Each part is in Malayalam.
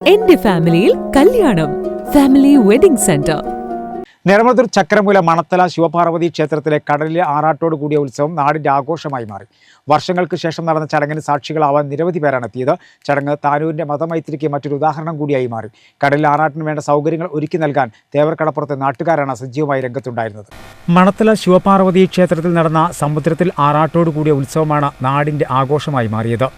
എന്റെ ഫാമിലിയിൽ കല്യാണം. Family wedding centre. Niramathur Chakramoola Manathala Shivaparvathi ക്ഷേത്രത്തിലെ കടലിലെ ആറാട്ടോട് കൂടിയ ഉത്സവം നാടിന്റെ ആഘോഷമായി മാറി. വർഷങ്ങൾക്ക് ശേഷം നടന്ന ചടങ്ങിന് സാക്ഷികളാവാൻ നിരവധി പേരാണ് എത്തിയത്. ചടങ്ങ് താനൂരിന്റെ മതമൈത്രിക്ക് മറ്റൊരു ഉദാഹരണം കൂടിയായി മാറി. കടലിൽ ആറാട്ടിന് വേണ്ട സൗകര്യങ്ങൾ ഒരുക്കി നൽകാൻ തേവർക്കടപ്പുറത്തെ നാട്ടുകാരാണ് സജീവമായി രംഗത്തുണ്ടായിരുന്നത്. മണത്തല ശിവപാർവതി ക്ഷേത്രത്തിൽ നടന്ന സമുദ്രത്തിൽ ആറാട്ടോട് കൂടിയ ഉത്സവമാണ് നാടിന്റെ ആഘോഷമായി മാറിയത്.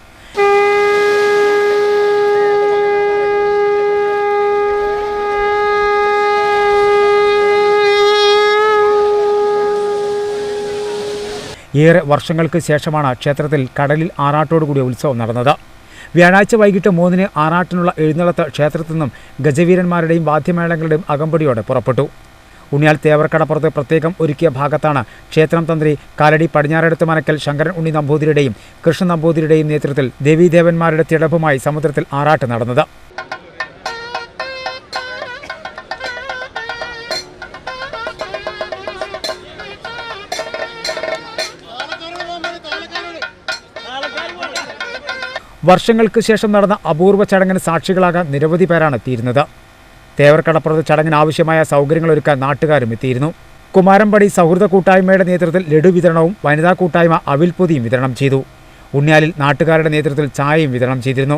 ഏറെ വർഷങ്ങൾക്ക് ശേഷമാണ് ക്ഷേത്രത്തിൽ കടലിൽ ആറാട്ടോടുകൂടിയ ഉത്സവം നടന്നത്. വ്യാഴാഴ്ച വൈകിട്ട് മൂന്നിന് ആറാട്ടിനുള്ള എഴുന്നള്ളത്ത് ക്ഷേത്രത്തിൽ നിന്നും ഗജവീരന്മാരുടെയും വാദ്യമേളങ്ങളുടെയും അകമ്പടിയോടെ പുറപ്പെട്ടു. ഉണ്ണിയാൽ തേവർക്കടപ്പുറത്ത് പ്രത്യേകം ഒരുക്കിയ ഭാഗത്താണ് ക്ഷേത്രം തന്ത്രി കാലടി പടിഞ്ഞാറെടുത്ത് മനക്കൽ ശങ്കരൻ ഉണ്ണി നമ്പൂതിരിയുടെയും കൃഷ്ണ നമ്പൂതിരിയുടെയും നേതൃത്വത്തിൽ ദേവീദേവന്മാരുടെ തിടപ്പുമായി സമുദ്രത്തിൽ ആറാട്ട് നടന്നത്. വർഷങ്ങൾക്ക് ശേഷം നടന്ന അപൂർവ ചടങ്ങിന് സാക്ഷികളാകാൻ നിരവധി പേരാണ് എത്തിയിരുന്നത്. തേവർക്കടപ്പുറത്ത് ചടങ്ങിന് ആവശ്യമായ സൗകര്യങ്ങൾ ഒരുക്കാൻ നാട്ടുകാരും എത്തിയിരുന്നു. കുമാരമ്പടി സൗഹൃദ കൂട്ടായ്മയുടെ നേതൃത്വത്തിൽ ലഡു വിതരണവും വനിതാ കൂട്ടായ്മ അവിൽപ്പൊതിയും വിതരണം ചെയ്തു. ഉണ്ണിയാലിൽ നാട്ടുകാരുടെ നേതൃത്വത്തിൽ ചായയും വിതരണം ചെയ്തിരുന്നു.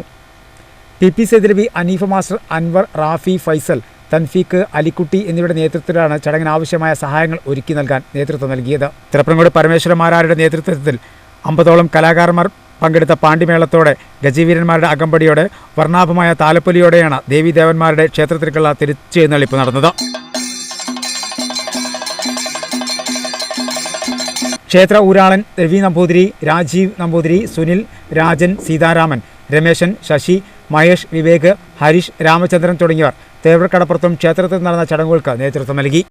T P Sethiravi Aneefa master Anwar Rafi Faisal Thanfeeq Alikutty എന്നിവരുടെ നേതൃത്വത്തിലാണ് ചടങ്ങിന് ആവശ്യമായ സഹായങ്ങൾ ഒരുക്കി നൽകാൻ നേതൃത്വം നൽകിയത്. തിരപ്പനങ്ങോട് പരമേശ്വരന്മാരാരുടെ നേതൃത്വത്തിൽ അമ്പതോളം കലാകാരന്മാർ പങ്കെടുത്ത പാണ്ഡിമേളത്തോടെ ഗജീവീരന്മാരുടെ അകമ്പടിയോടെ വർണാഭമായ താലപ്പൊലിയോടെയാണ് ദേവീദേവന്മാരുടെ ക്ഷേത്രത്തിലേക്കുള്ള തിരിച്ചെഴുന്നള്ളിപ്പ് നടന്നത്. ക്ഷേത്ര ഊരാളൻ രവി നമ്പൂതിരി രാജീവ് നമ്പൂതിരി സുനിൽ രാജൻ സീതാരാമൻ രമേശൻ ശശി മഹേഷ് വിവേക് ഹരീഷ് രാമചന്ദ്രൻ തുടങ്ങിയവർ തേവർക്കടപ്പുറത്തും ക്ഷേത്രത്തിൽ നടന്ന ചടങ്ങുകൾക്ക് നേതൃത്വം നൽകി.